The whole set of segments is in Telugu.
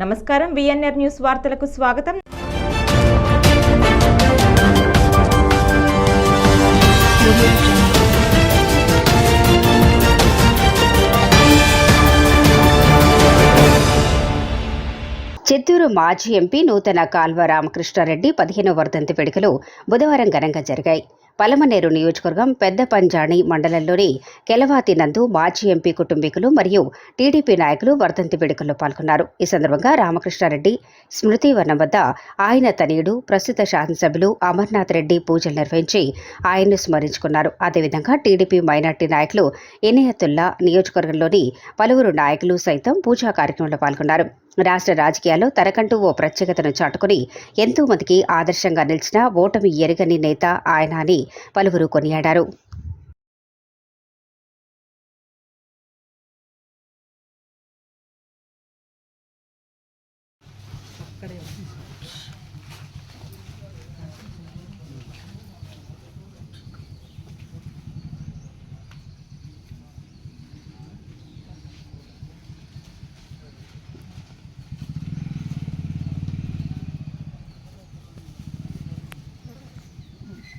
నమస్కారం విఎన్ఆర్ న్యూస్ వార్తలకు స్వాగతం. చిత్తూరు మాజీ ఎంపీ నూతన కాల్వ రామకృష్ణారెడ్డి పదిహేనవ వర్ధంతి వేడుకలు బుధవారం ఘనంగా జరిగాయి. పలమనేరు నియోజకవర్గం పెద్ద పంజాణి మండలంలోని కెలవాతి నందు మాజీ ఎంపీ కుటుంబీకులు మరియు టీడీపీ నాయకులు వర్ధంతి వేడుకల్లో పాల్గొన్నారు. ఈ సందర్భంగా రామకృష్ణారెడ్డి స్మృతి వనం వద్ద ఆయన తనయుడు ప్రస్తుత శాసనసభ్యులు అమర్నాథ్ రెడ్డి పూజలు నిర్వహించి ఆయన్ను స్మరించుకున్నారు. అదేవిధంగా టీడీపీ మైనార్టీ నాయకులు ఇనయతుల్లా నియోజకవర్గంలోని పలువురు నాయకులు సైతం పూజా కార్యక్రమంలో పాల్గొన్నారు. రాష్ట్ర రాజకీయాల్లో తనకంటూ ఓ ప్రత్యేకతను చాటుకుని ఎంతో మందికి ఆదర్శంగా నిలిచిన ఓటమి ఎరగని నేత ఆయన అని పలువురు కొనియాడారు.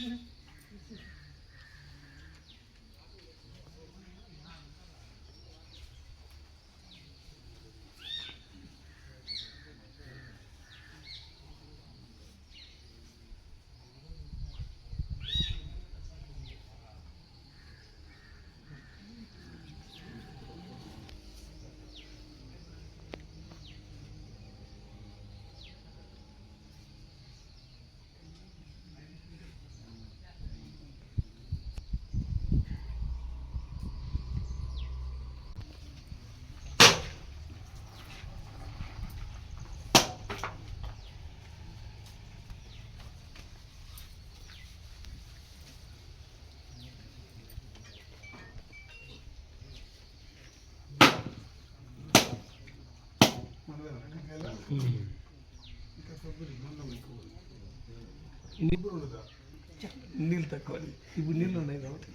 Угу. నీళ్ళు తక్కువ ఇప్పుడు నీళ్ళు ఉన్నాయి కాబట్టి.